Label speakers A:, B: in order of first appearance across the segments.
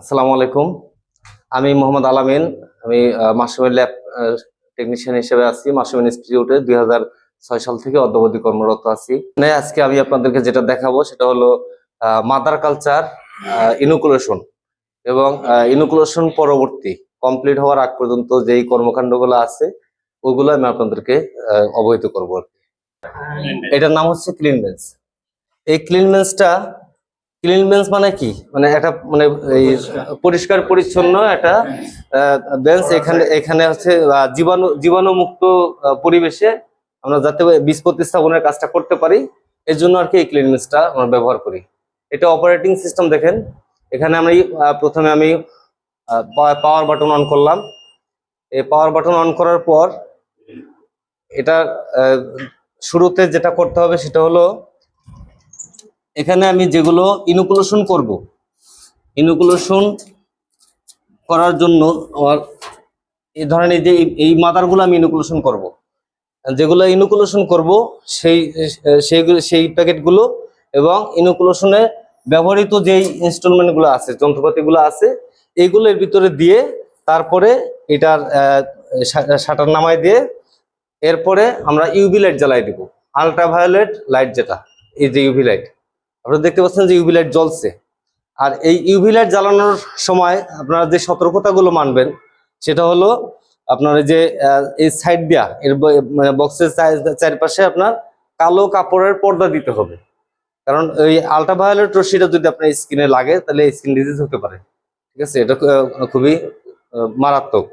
A: আসসালামু আলাইকুম। আমি মোহাম্মদ আলামিন। আমি মাসুমের ল্যাব টেকনিশিয়ান হিসেবে আছি মাসুম ইনস্টিটিউটে। দুই হাজার ছয় সাল থেকে অদ্যবধি কর্মরত আছি। আজকে আমি আপনাদেরকে যেটা দেখাবো সেটা হলো মাদার কালচার ইনুকুলেশন এবং ইনুকুলেশন পরবর্তী কমপ্লিট হওয়ার আগ পর্যন্ত যেই কর্মকাণ্ডগুলো আছে, ওগুলো আমি আপনাদেরকে অবহিত করব। এটার নাম হচ্ছে ক্লিন বেঞ্চ এই ক্লিন বেঞ্চটা ক্লিন বেঞ্চ মানে কি? মানে একটা মানে এই, পরিষ্কার, পরিচ্ছন্ন একটা বেঞ্চ এখানে এখানে হচ্ছে জীবাণু, জীবাণুমুক্ত পরিবেশে আমরা যাতে বীজ প্রতিস্থাপনের কাজটা করতে পারি, এর জন্য আর কি এই ক্লিন বেঞ্চটা আমরা ব্যবহার করি। এটা অপারেটিং সিস্টেম দেখেন। এখানে আমি প্রথমে আমি পাওয়ার বাটন অন করলাম। এই পাওয়ার বাটন অন করার পর, এটা শুরুতে যেটা করতে হবে সেটা হলো এখানে আমি যেগুলো ইনুকুলেশন করব ইনুকুলেশন করার জন্য আমার এই ধরনের যে, এই- মাদারগুলো আমি ইনুকুলেশন করব। যেগুলো ইনুকুলেশন করব, সেই সেইগুলো সেই প্যাকেটগুলো এবং ইনুকুলেশনে ব্যবহৃত যেই ইনস্টলমেন্টগুলো আছে যন্ত্রপাতিগুলো আছে এইগুলো এর ভিতরে দিয়ে তারপরে এটার শাটার নামায় দিয়ে এরপরে আমরা ইউভি লাইট জ্বালাই দিব আলট্রাভায়োলেট লাইট যেটা, এই যে ইউভি লাইট আপনারা দেখতে পাচ্ছেন যে ইউভি লাইট জ্বলছে। আর এই ইউভি লাইট জ্বালানোর সময় আপনারা যে সতর্কতাগুলো মানবেন, সেটা হলো আপনার যে এই সাইড দিয়া, এর মানে বক্সের চারপাশে আপনার কালো কাপড়ের পর্দা দিতে হবে। কারণ ওই আলট্রাভায়োলেট রশ্মিটা যদি আপনার স্কিনে লাগে, তাহলে স্কিন ডিজিজ হতে পারে। ঠিক আছে? এটা খুবই মারাত্মক।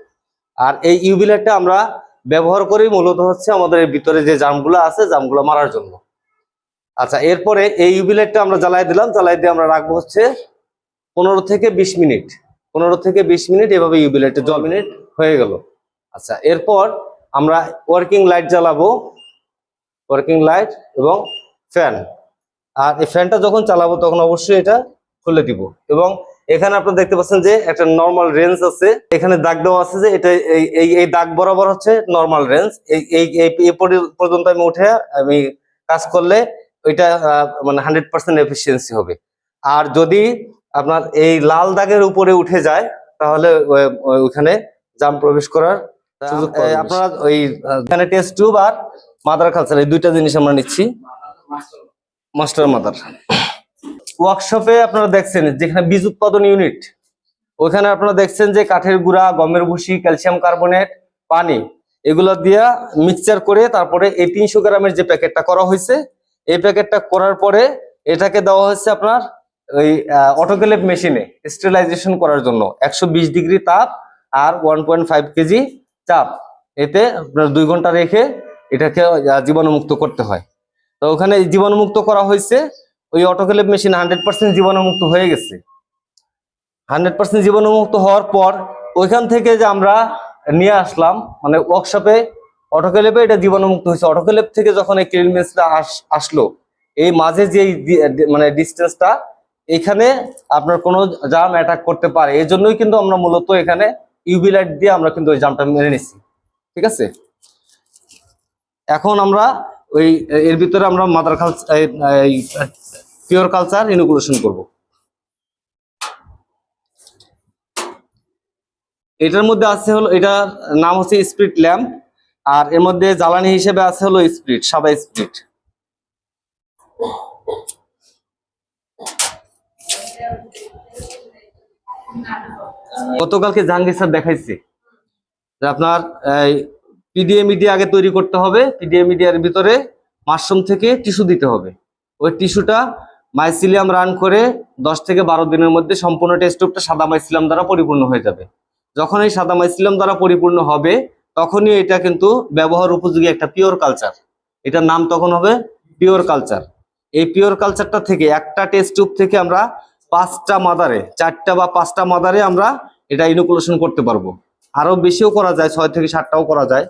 A: আর এই ইউভি আমরা ব্যবহার করি মূলত হচ্ছে আমাদের ভিতরে যে জামগুলো আছে জামগুলো মারার জন্য। আচ্ছা এরপরে এই ইউভি লাইটটা আমরা জ্বালাই দিলাম। জ্বালাই দিয়ে আমরা রাখব হচ্ছে পনেরো থেকে বিশ মিনিট। পনেরো থেকে বিশ মিনিট এভাবে ইউভি লাইটটা জল মিনিট হয়ে গেল। আচ্ছা এরপর আমরা ওয়ার্কিং লাইট জ্বালাবো। ওয়ার্কিং লাইট এবং ফ্যান আর এই ফ্যানটা যখন চালাবো তখন অবশ্যই এটা খুলে দিব। এবং এখানে আপনারা দেখতে পাচ্ছেন যে একটা নর্মাল রেঞ্জ আছে। এখানে দাগ দেওয়া আছে যে এটা এই এই দাগ বরাবর হচ্ছে নর্মাল রেঞ্জ এই- এই পর্যন্ত আমি উঠে আমি কাজ করলে ওইটা মানে হান্ড্রেড পার্সেন্ট এফিসিয়েন্সি হবে। আর যদি আপনার এই লাল দাগের উপরে উঠে যায় তাহলে ওই- ওই- ওইখানে জাম প্রবেশ করার আপনারা ওই এখানে টেস্ট টিউব আর মাদার কালচার এই দুইটা জিনিস আমরা নিচ্ছি। মাস্টার মাদার ওয়ার্কশপে আপনারা দেখছেন যেখানে বীজ উৎপাদন ইউনিট ওখানে আপনারা দেখছেন যে কাঠের গুঁড়া গমের ভুসি ক্যালসিয়াম কার্বনেট পানি এগুলো দিয়া মিক্সচার করে তারপরে এই তিনশো গ্রামের যে প্যাকেটটা করা হয়েছে এই প্যাকেটটা করার পরে এটাকে দেওয়া হচ্ছে আপনার ওই অটোকেলেপ মেশিনে স্টেলাইজেশন করার জন্য। একশো বিশ ডিগ্রি তাপ আর ওয়ান পয়েন্ট ফাইভ কেজি চাপ। এতে আপনার দুই ঘণ্টা রেখে এটাকে জীবাণুমুক্ত করতে হয়। তো ওখানে জীবাণুমুক্ত করা হয়েছে, ওই অটোকেলেপ মেশিন হান্ড্রেড পার্সেন্ট জীবাণুমুক্ত হয়ে গেছে। হান্ড্রেড পার্সেন্ট জীবাণুমুক্ত হওয়ার পর ওইখান থেকে যে আমরা নিয়ে আসলাম মানে ওয়ার্কশপে অটোকেলেপে এটা জীবাণুমুক্ত হয়েছে। অটোকেলেপ থেকে যখন এই ক্লিন মেসটা আসলো, এই মাঝে যে মানে ডিস্টেন্সটা এখানে আপনার কোনো জাম অ্যাটাক করতে পারে। এই জন্যই কিন্তু আমরা মূলত এখানে ইউবি লাইট দিয়ে আমরা কিন্তু ওই জামটা মেরে নিচ্ছি ঠিক আছে? এখন আমরা ওই, এর ভিতরে আমরা mother culture pure culture inoculation করব। এটার মধ্যে আছে হলো, এটার নাম হচ্ছে স্প্রিট ল্যাম্প আর এর মধ্যে জ্বালানি হিসেবে আছে হলো স্প্রিট, সাদা স্প্রিট। গতকালকে জাহাঙ্গীর স্যার দেখাইছে যে আপনার পিডিএ মিডিয়া আগে তৈরি করতে হবে পিডিএ মিডিয়ার ভিতরে মাশরুম থেকে টিস্যু দিতে হবে। ওই টিস্যুটা মাইসিলিয়াম রান করে দশ থেকে বারো দিনের মধ্যে সম্পূর্ণ টেস্টটা সাদা মাইসিলিয়াম দ্বারা পরিপূর্ণ হয়ে যাবে। যখন এই সাদা মাইসিলিয়াম দ্বারা পরিপূর্ণ হবে তখনই এটা কিন্তু ব্যবহার উপযোগী একটা পিওর কালচার এটার নাম তখন হবে পিওর কালচার এই পিওর কালচারটা থেকে একটা টেস্ট টিউব থেকে আমরা পাঁচটা মাদারে চারটা বা পাঁচটা মাদারে আমরা এটা ইনোকুলেশন করতে পারব। আরও বেশিও করা যায়, ছয় থেকে সাতটাও করা যায়।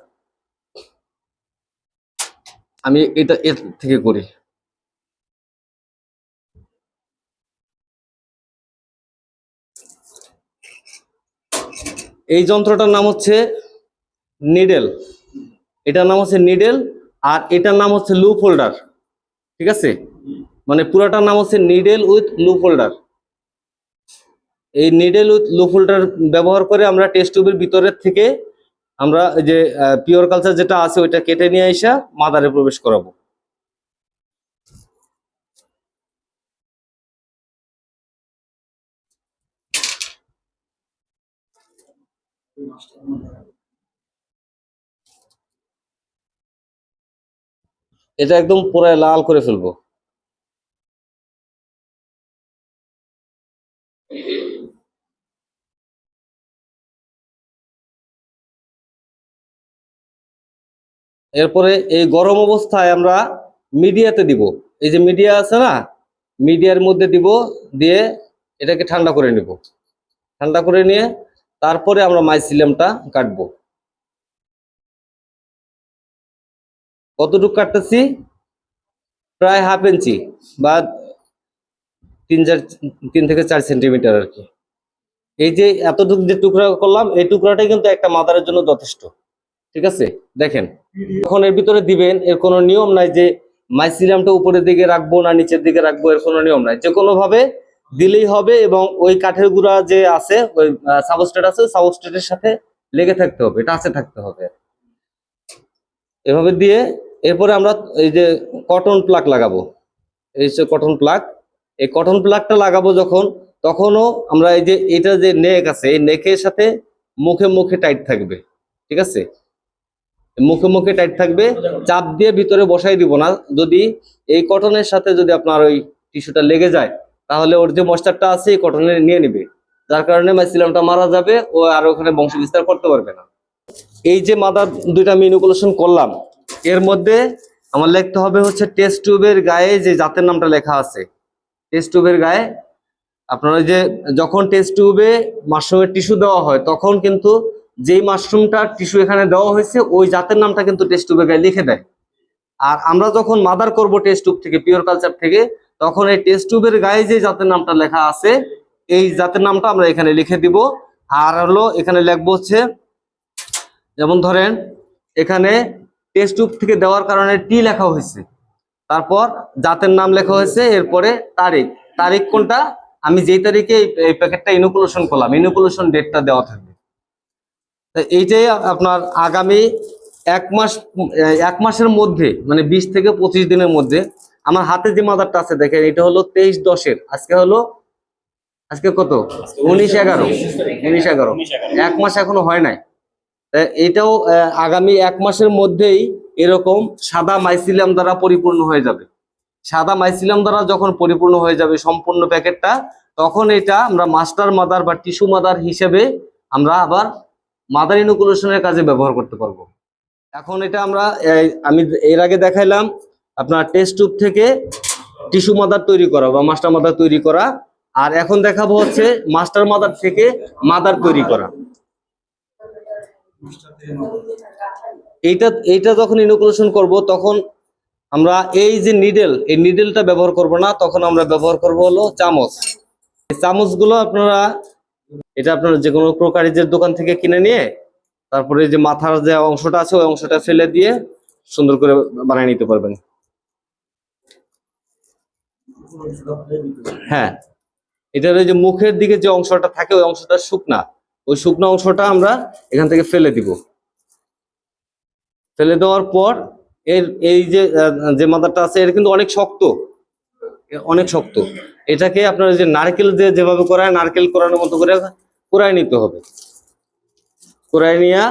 A: আমি এটা এর থেকে করি। এই যন্ত্রটার নাম হচ্ছে নিডেল। এটার নাম হচ্ছে নিডেল আর এটার নাম হচ্ছে লুপ হোল্ডার। ঠিক আছে? মানে পুরাটার নাম হচ্ছে নিডেল উইথ লুপ হোল্ডার। এই নিডেল উইথ লুপ হোল্ডার ব্যবহার করে আমরা টেস্ট টিউবের ভিতরের থেকে আমরা যে পিওর কালচার যেটা আছে ওইটা কেটে নিয়ে এসে মাদারে প্রবেশ করাবো। এটা একদম পুরো লাল করে ফেলব। এরপরে এই গরম অবস্থায় আমরা মিডিয়াতে দিব। এই যে মিডিয়া আছে না, মিডিয়ার মধ্যে দিব, দিয়ে এটাকে ঠান্ডা করে নিব। ঠান্ডা করে নিয়ে তারপরে আমরা মাইসিলিয়ামটা কাটবো। কতটুকু কাটতেছি? প্রায় হাফ ইঞ্চি বা তিন চার, তিন থেকে চার সেন্টিমিটার আর কি। এই যে এতটুকু যে টুকরা করলাম, এই টুকরাটাই কিন্তু একটা মাদারের জন্য যথেষ্ট। ঠিক আছে? দেখেন। এখন এর ভিতরে দিবেন, এর কোনো নিয়ম নাই যে মাইসিলিয়ামটা উপরের দিকে রাখব না নিচের দিকে রাখব, এর কোনো নিয়ম নাই। যে কোনো ভাবে দিলেই হবে এবং ওই কাঠের গুঁড়া যে আছে, ওই সাবস্টেট আছে সাবস্টেটের সাথে লেগে থাকতে হবে, এটা আছে থাকতে হবে। এভাবে দিয়ে এরপরে আমরা এই যে কটন প্লাগ লাগাবো। এই যে কটন প্লাগ এই কটন প্লাগটা লাগাবো যখন, তখনও আমরা এই যে এটা যে নেক আছে, এই নেকের সাথে মুখে মুখে টাইট থাকবে, ঠিক আছে? মুখে মুখে টাইট থাকবে, চাপ দিয়ে ভিতরে বসাই দিব না। যদি এই কটনের সাথে যদি আপনার ওই টিস্যুটা লেগে যায়, তাহলে ওর যে মশচারটা আছে, এই কটনে নিয়ে নিবে। যার কারণে মাইসিলামটা মারা যাবে, ও আর ওখানে বংশ বিস্তার করতে পারবে না। এই যে মাদার দুইটা আমি ইনুকুলেশন করলাম, এর মধ্যে আমার লিখতে হবে হচ্ছে টেস্ট টিউবের গায়ে যে জাতের নামটা লেখা আছে। টেস্ট টিউবের গায়ে আপনার যে যখন টেস্ট টিউবে মাশরুমের টিস্যু দেওয়া হয়, তখন কিন্তু যেই মাশরুমটা টিস্যু এখানে দেওয়া হয়েছে, ওই জাতের নামটা কিন্তু টেস্ট টিউবের গায়ে লিখে দেয়। আর আমরা যখন মাদার করব টেস্ট টিউব থেকে পিওর কালচার থেকে, তখন এই টেস্ট টিউবের গায়ে যে জাতের নামটা লেখা আছে, এই জাতের নামটা আমরা এখানে লিখে দিব। আর হলো এখানে লিখব হচ্ছে যেমন ধরেন এখানে টেস্ট টিউব থেকে দেওয়ার কারণে টি লেখা হয়েছে। তারপর জাতের নাম লেখা হয়েছে এরপরে তারিখ। তারিখ কোনটা? আমি যেই তারিখে এই- প্যাকেটটা ইনোকুলেশন করলাম ইনোকুলেশন ডেটটা দেওয়া থাকবে। এই যে আপনার আগামী এক মাস এক মাসের মধ্যে মানে বিশ থেকে পঁচিশ দিনের মধ্যে আমার হাতে যে মাদারটা আছে দেখেন এটা হলো তেইশ দশের। আজকে হলো আজকে কত? উনিশ এগারো। উনিশ এগারো। এক মাস এখনও হয় নাই। এটাও আগামী এক মাসের মধ্যেই এরকম সাদা মাইসিলিয়াম দ্বারা পরিপূর্ণ হয়ে যাবে। সাদা মাইসিলিয়াম দ্বারা যখন পরিপূর্ণ হয়ে যাবে সম্পূর্ণ প্যাকেটটা, তখন এটা আমরা মাস্টার মাদার বা টিস্যু মাদার হিসেবে আমরা আবার মাদার ইনোকুলেশনের কাজে ব্যবহার করতে পারব। এখন এটা আমরা আমি এর আগে দেখাইলাম আপনার টেস্ট টিউব থেকে টিস্যু মাদার তৈরি করা বা মাস্টার মাদার তৈরি করা। আর এখন দেখাবো হচ্ছে মাস্টার মাদার থেকে মাদার তৈরি করা। এইটা এইটা যখন ইনোকুলেশন করব, তখন আমরা এই যে নিডেল এই নিডেলটা ব্যবহার করব না, তখন আমরা ব্যবহার করব হলো চামচ। এই চামচগুলো আপনারা, এটা আপনার যে কোনো প্রকারিজের দোকান থেকে কিনে নিয়ে, তারপরে যে মাথার যে অংশটা আছে, ওই অংশটা ফেলে দিয়ে সুন্দর করে বানিয়ে নিতে পারবেন। হ্যাঁ। এটার ওই যে মুখের দিকে যে অংশটা থাকে, ওই অংশটা শুকনা। ওই শুকনো অংশটা আমরা এখান থেকে ফেলে দিব। ফেলে দেওয়ার পর এর, এই যে যে মাদারটা আছে এটা কিন্তু অনেক শক্ত। অনেক শক্ত। এটাকে আপনার যে নারকেল দিয়ে যেভাবে করায়, নারকেল করানোর মতো করে কোরায় নিতে হবে। কোরায় নিয়ে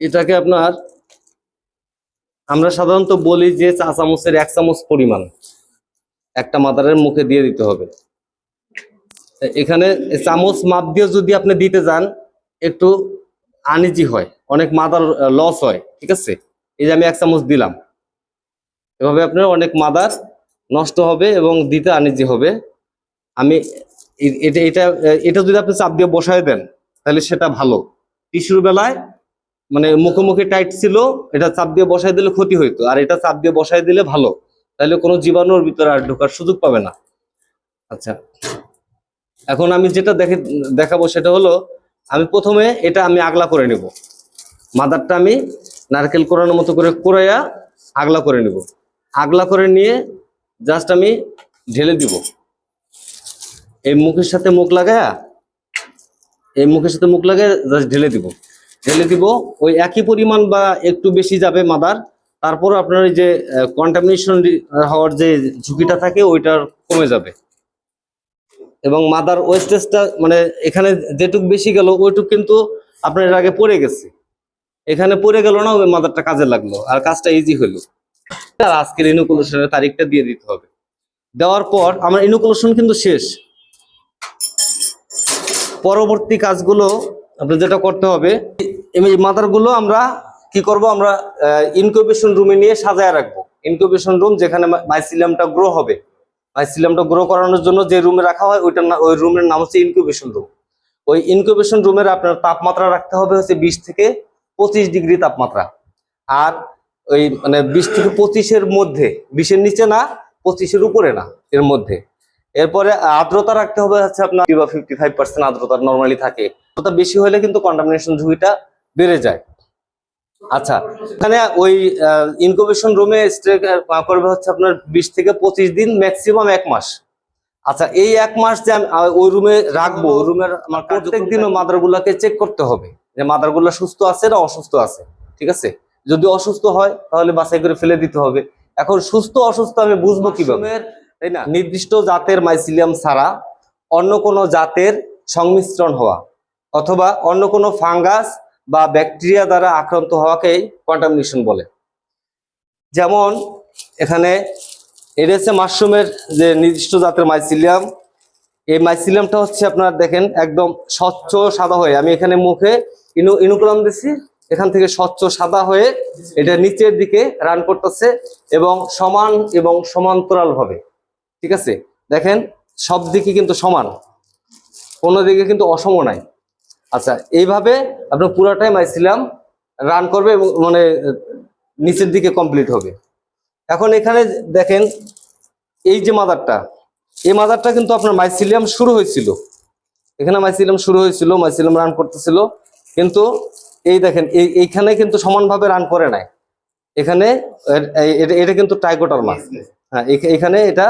A: এটাকে আপনার আমরা সাধারণত বলি যে চা চামচের এক চামচ পরিমাণ একটা মাদারের মুখে দিয়ে দিতে হবে। এখানে চামচ মাপ দিয়ে যদি আপনি দিতে যান, একটু আনিজি হয়, অনেক মাদার লস হয়, ঠিক আছে? এই যে আমি এক চামচ দিলাম। এভাবে আপনার অনেক মাদার নষ্ট হবে এবং দিতে আনিজি হবে। আমি এটা এটা এটা যদি আপনি চাপ দিয়ে বসায় দেন, তাহলে সেটা ভালো। টিস্যুর বেলায় মানে মুখোমুখি টাইট ছিল, এটা চাপ দিয়ে বসাই দিলে ক্ষতি হইতো। আর এটা চাপ দিয়ে বসাই দিলে ভালো। তাহলে কোনো জীবাণুর ভিতরে আর ঢোকার সুযোগ পাবে না। আচ্ছা। এখন আমি যেটা দেখে, দেখাবো সেটা হলো, আমি প্রথমে এটা আমি আগলা করে নেব। মাদারটা আমি নারকেল কোরানোর মতো করে কোরাইয়া আগলা করে নেব। আগলা করে নিয়ে জাস্ট আমি ঢেলে দিব। এই মুখের সাথে মুখ লাগায়া, এই মুখের সাথে মুখ লাগায় জাস্ট ঢেলে দিব। ঢেলে দিব, ওই একই পরিমাণ বা একটু বেশি যাবে মাদার। তারপর আপনার যে কন্টামিনেশন হওয়ার যে ঝুঁকিটা থাকে, ওইটার কমে যাবে। এবং মাদার ওয়েস্টেজটা মানে এখানে যেটুক বেশি গেল, ওইটুক কিন্তু আপনার এর আগে পড়ে গেছে। এখানে পড়ে গেল না, ওই মাদারটা কাজে লাগল আর কাজটা ইজি হলো। আর আজকের ইনোকুলেশনের তারিখটা দিয়ে দিতে হবে। দেওয়ার পর আমার ইনোকুলেশন কিন্তু শেষ। পরবর্তী কাজগুলো আপনার যেটা করতে হবে, এই মাদারগুলো আমরা কি করব, আমরা ইনকিউবেশন রুমে নিয়ে সাজায় রাখব। ইনকিউবেশন রুম যেখানে মাইসিলিয়ামটা গ্রো হবে। মাইসিলিয়ামটা গ্রো করানোর জন্য যে রুমে রাখা হয়, ওইটার ওই রুমের নাম হচ্ছে ইনকিউবেশন রুম ওই ইনকিউবেশন রুমের আপনার তাপমাত্রা রাখতে হবে হচ্ছে বিশ থেকে পঁচিশ ডিগ্রি তাপমাত্রা। আর ওই মানে বিশ থেকে পঁচিশের মধ্যে, বিশের নিচে না, পঁচিশের উপরে না, এর মধ্যে। এরপরে আর্দ্রতা রাখতে হবে হচ্ছে আপনার ফিফটি ফাইভ পার্সেন্ট আর্দ্রতা নর্মালি থাকে। বেশি হলে কিন্তু কন্টামিনেশন ঝুঁকিটা বেড়ে যায়। আচ্ছা এখানে ওই ইনকুবেশন রুমে স্টে করবে হচ্ছে আপনার বিশ থেকে পঁচিশ দিন ম্যাক্সিমাম এক মাস। আচ্ছা এই এক মাস যে আমি ওই রুমে রাখব ওই রুমের আমার প্রত্যেক দিন মাদারগুলোকে চেক করতে হবে যে মাদারগুলো সুস্থ আছে না অসুস্থ আছে ঠিক আছে? যদি অসুস্থ হয় তাহলে বাছাই করে ফেলে দিতে হবে। এখন সুস্থ অসুস্থ আমি বুঝব কীভাবে? তাই না? নির্দিষ্ট জাতের মাইসিলিয়াম ছাড়া অন্য কোনো জাতের সংমিশ্রণ হওয়া অথবা অন্য কোনো ফাঙ্গাস বা ব্যাকটেরিয়া দ্বারা আক্রান্ত হওয়াকেই কন্টামিনেশন বলে। যেমন এখানে হচ্ছে মাশরুমের যে নির্দিষ্ট জাতের মাইসিলিয়াম এই মাইসিলিয়ামটা হচ্ছে আপনার দেখেন একদম স্বচ্ছ সাদা হয়ে, আমি এখানে মুখে ইনু ইনুকুলাম দিছি, এখান থেকে স্বচ্ছ সাদা হয়ে এটা নিচের দিকে রান করতেছে এবং সমান এবং সমান্তরাল ভাবে ঠিক আছে? দেখেন সব দিকে কিন্তু সমান, কোনো দিকে কিন্তু অসম নাই। আচ্ছা এইভাবে আপনার পুরাটাই মাইসিলাম রান করবে এবং মানে নিচের দিকে কমপ্লিট হবে। এখন এখানে দেখেন এই যে মাদারটা এই মাদারটা কিন্তু আপনার মাইসিলিয়াম শুরু হয়েছিল। এখানে মাইসিলিয়াম শুরু হয়েছিল মাইসিলিয়াম রান করতেছিল। কিন্তু এই দেখেন এই এইখানে কিন্তু সমানভাবে রান করে নাই। এখানে এটা- এটা কিন্তু টাইকোটার মাছ হ্যাঁ এখ- এখানে এটা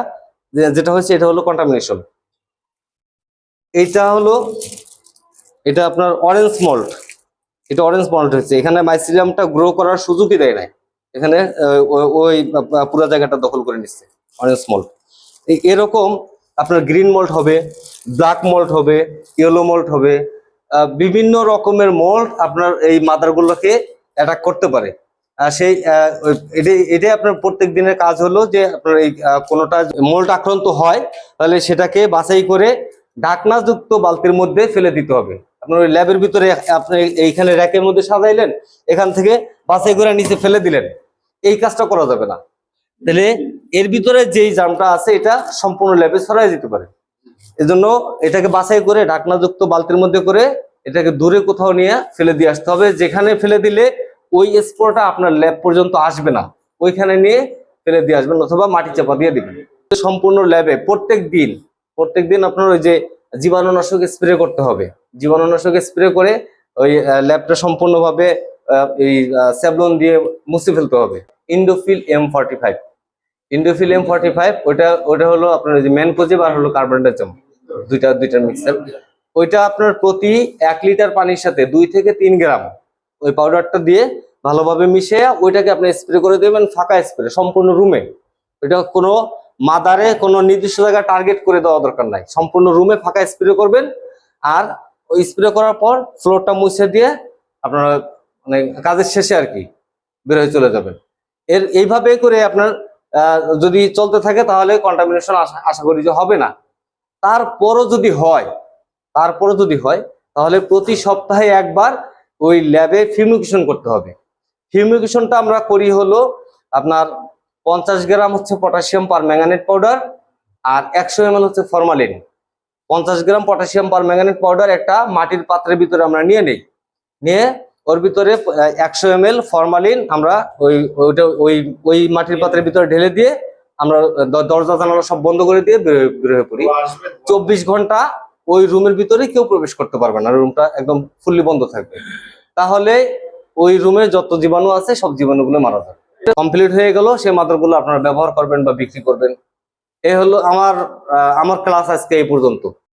A: যেটা হচ্ছে এটা হলো কন্টামিনেশন এইটা হলো এটা আপনার অরেঞ্জ মল্ট এটা অরেঞ্জ মল্ট হচ্ছে এখানে মাইসিলিয়ামটা গ্রো করার সুযোগই দেয় নাই। এখানে ওই পুরো জায়গাটা দখল করে নিচ্ছে অরেঞ্জ মল্ট এরকম আপনার গ্রিন মল্ট হবে ব্ল্যাক মল্ট হবে ইয়েলো মল্ট হবে বিভিন্ন রকমের মল্ট আপনার এই মাদারগুলোকে অ্যাটাক করতে পারে। সেই এটাই এটাই আপনার প্রত্যেক দিনের কাজ হলো যে আপনার এই কোনোটা মোল্ট আক্রান্ত হয়, তাহলে সেটাকে বাছাই করে ঢাকনাযুক্ত বালতির মধ্যে ফেলে দিতে হবে। আপনার ওই ল্যাবের ভিতরে আপনি এইখানে র্যাকের মধ্যে সাজাইলেন, এখান থেকে বাছাই করে নিচে ফেলে দিলেন। এই কাজটা করা যাবে না। তাহলে এর ভিতরে যেই জামটা আছে, এটা সম্পূর্ণ ল্যাবে ছড়াই যেতে পারে। এজন্য এটাকে বাছাই করে ঢাকনাযুক্ত বালতির মধ্যে করে এটাকে দূরে কোথাও নিয়ে ফেলে দিয়ে আসতে হবে। যেখানে ফেলে দিলে ওই স্পোরটা আপনার ল্যাব পর্যন্ত আসবে না। ওইখানে নিয়ে ফেলে দিয়ে আসবেন অথবা মাটি চাপা দিয়ে দিবেন। সম্পূর্ণ ল্যাবে প্রত্যেক দিন প্রত্যেক দিন আপনার ওই যে জীবাণুনাশক স্প্রে করতে হবে। জীবাণুনাশক স্প্রে করে ওই ল্যাবটা সম্পূর্ণভাবে এই স্যাবলন দিয়ে মুছে ফেলতে হবে। Indofil M forty five Indofil M forty five ওটা ওটা হলো আপনার যে ম্যানকোজিব আর হলো কার্বনডাইজম দুইটা, দুইটার মিক্সার ওইটা আপনার প্রতি এক লিটার পানির সাথে দুই থেকে তিন গ্রাম ওই পাউডারটা দিয়ে ভালোভাবে মিশিয়ে ওইটাকে আপনি স্প্রে করে দেবেন, ফাঁকা স্প্রে সম্পূর্ণ রুমে ওইটা কোনো মাদারে কোনো নির্দিষ্ট জায়গায় টার্গেট করে দেওয়া দরকার নাই। সম্পূর্ণ রুমে ফাঁকা স্প্রে করবেন। আর ওই স্প্রে করার পর ফ্লোরটা মুছে দিয়ে আপনার মানে কাজের শেষে আর কি বের হয়ে চলে যাবেন। এর এইভাবে করে আপনার যদি চলতে থাকে তাহলে কন্টামিনেশন আশা করি যে হবে না। তারপরও যদি হয়, তারপরও যদি হয়, তাহলে প্রতি সপ্তাহে একবার ওই ল্যাবে ফিউমিকেশন করতে হবে। ফিউমিকেশনটা আমরা করি হলো আপনার পঞ্চাশ গ্রাম হচ্ছে পটাশিয়াম পার ম্যাঙ্গানেট পাউডার আর একশো এম হচ্ছে ফরমালিন পঞ্চাশ gram potassium per manganate powder একটা মাটির পাত্রের ভিতরে আমরা নিয়ে নিই। নিয়ে ওর ভিতরে একশো এম এল ফরমালিন আমরা ওই ওইটা ওই ওই মাটির পাত্রের ভিতরে ঢেলে দিয়ে আমরা দরজা জানালা সব বন্ধ করে দিয়ে বের বের হয়ে পড়ি। চব্বিশ ঘণ্টা ওই রুমের ভিতরে কেউ প্রবেশ করতে পারবে না। রুমটা একদম ফুললি বন্ধ থাকবে। তাহলে ওই রুমে যত জীবাণু আছে সব জীবাণুগুলো মারা যাবে। কমপ্লিট হয়ে গেল সেই মাদারগুলো আপনারা ব্যবহার করবেন বা বিক্রি করবেন। এই হলো আমার আমার ক্লাস আজকে এই পর্যন্ত।